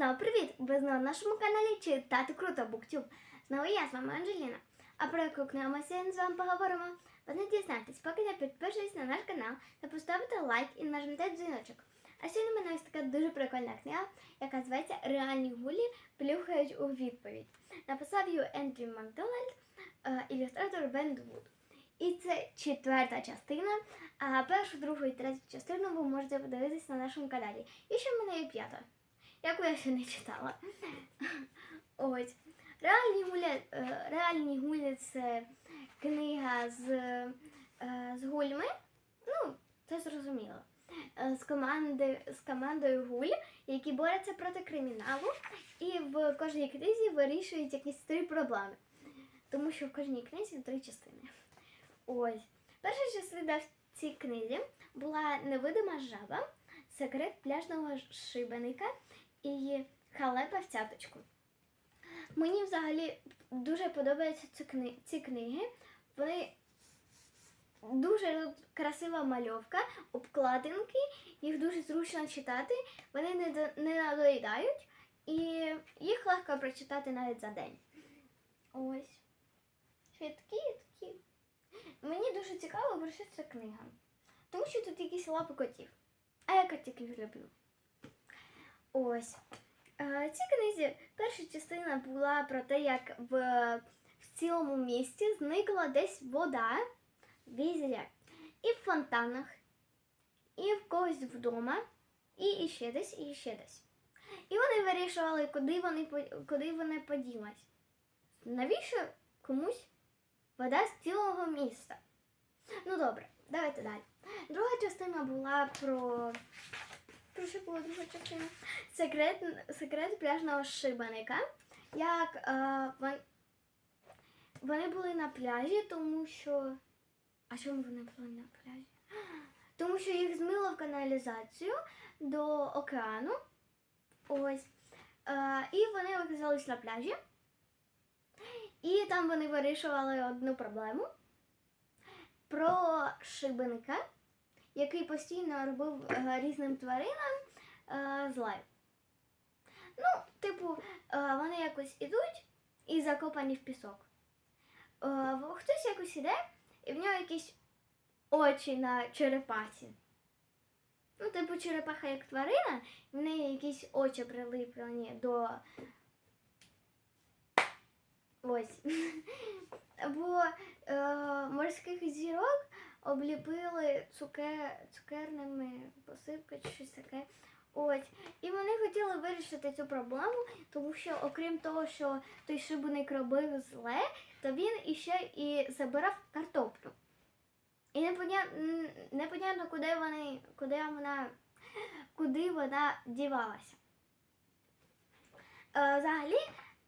Знову привіт! Ви знову на нашому каналі Читати Круто Буктюб. Знову я з вами Анжеліна. А про яку книгу ми сьогодні з вами поговоримо? Ви не дізнаєтесь, поки не підпишетесь на наш канал та поставите лайк і нажмете дзвіночок. А сьогодні в мене ось така дуже прикольна книга, яка зветься Реальні гулі плюхають у відповідь. Написав її Ендрю Макдональд, е, ілюстратор Бен Вуд. І це четверта частина. А першу, другу і третю частину ви можете подивитись на нашому каналі. І ще в мене є п'ята, яку я ще не читала. Ось. Реальні гулі, е, реальні гулі це книга з, е, з гульми. Ну, це зрозуміло. Е, З, команди, з командою гуль, які борються проти криміналу, і в кожній книзі вирішують якісь три проблеми. Тому що в кожній книзі три частини. Ось. Перша частина в цій книзі була невидима жаба, секрет пляжного шибеника і халепа в цяточку. Мені взагалі дуже подобаються ці, кни... ці книги. Вони дуже красива мальовка, обкладинки, їх дуже зручно читати, вони не, не надоїдають і їх легко прочитати навіть за день. Ось. Такі, такі. Мені дуже цікаво, про що ця книга. Тому що тут якісь лапи котів. А я котиків люблю. Ось. Е, Цій книзі перша частина була про те, як в, в цілому місті зникла десь вода, візеля, і в фонтанах, і в когось вдома, і ще десь, і ще десь. І вони вирішували, куди вони, куди вони поділась. Навіщо комусь вода з цілого міста? Ну добре, давайте далі. Друга частина була про. Що була друга частина? Секрет, секрет пляжного шибаника. Як е, вон, вони були на пляжі, тому що. А чому вони були на пляжі? Тому що їх змило в каналізацію до океану. Ось. Е, і вони оказались на пляжі. І там вони вирішували одну проблему про шибеника, який постійно робив е, різним тваринам е, зле. Ну, типу, е, вони якось ідуть і закопані в пісок. Хтось якось іде, і в нього якісь очі на черепасі. Ну, типу, черепаха як тварина, в неї якісь очі прилиплені до. Ось. Бо е, морських зірок обліпили цукер, цукерними посипками щось таке. Ось. І вони хотіли вирішити цю проблему, тому що, окрім того, що той шибеник робив зле, то він іще і забирав картоплю. І непонятно, непонятно куди вони, куди вона, куди вона дівалася. Е, взагалі,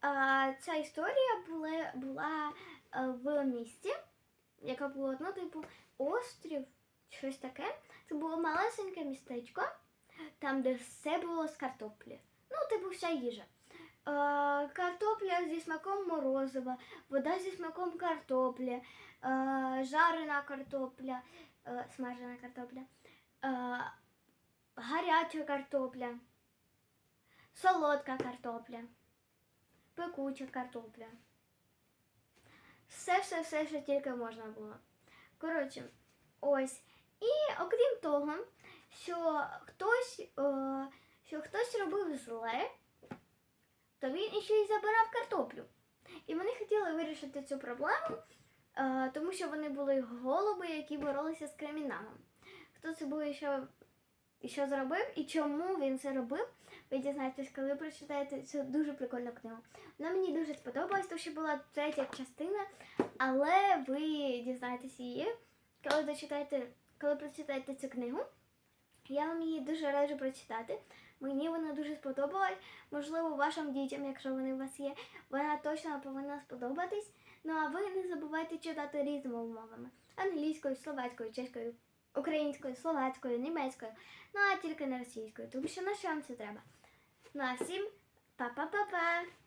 е, ця історія була, була е, в місті, яка була, ну, типу, острів, щось таке. Це було малесеньке містечко, там, де все було з картоплі. Ну, типу, вся їжа. Е, картопля зі смаком морозива, вода зі смаком картоплі, е, жарена картопля, е, смажена картопля, е, гаряча картопля, солодка картопля, пекуча картопля. Все, все, все, що тільки можна було. Коротше, ось. І окрім того, що хтось, е, що хтось робив зле, то він іще й забирав картоплю. І вони хотіли вирішити цю проблему, е, тому що вони були голуби, які боролися з криміналом. Хто це був що, і що зробив, і чому він це робив, ви дізнаєтесь, коли прочитаєте цю дуже прикольну книгу. Вона мені дуже сподобалась, тому що була третя частина, але ви дізнаєтесь її, коли дочитаєте, коли прочитаєте цю книгу. Я вам її дуже раджу прочитати. Мені вона дуже сподобалась. Можливо, вашим дітям, якщо вони у вас є, вона точно повинна сподобатись. Ну а ви не забувайте читати різними мовами: англійською, словацькою, чеською, українською, словацькою, німецькою, ну а тільки не російською, тому що на що вам це треба. Ну а всім па-па-па-па!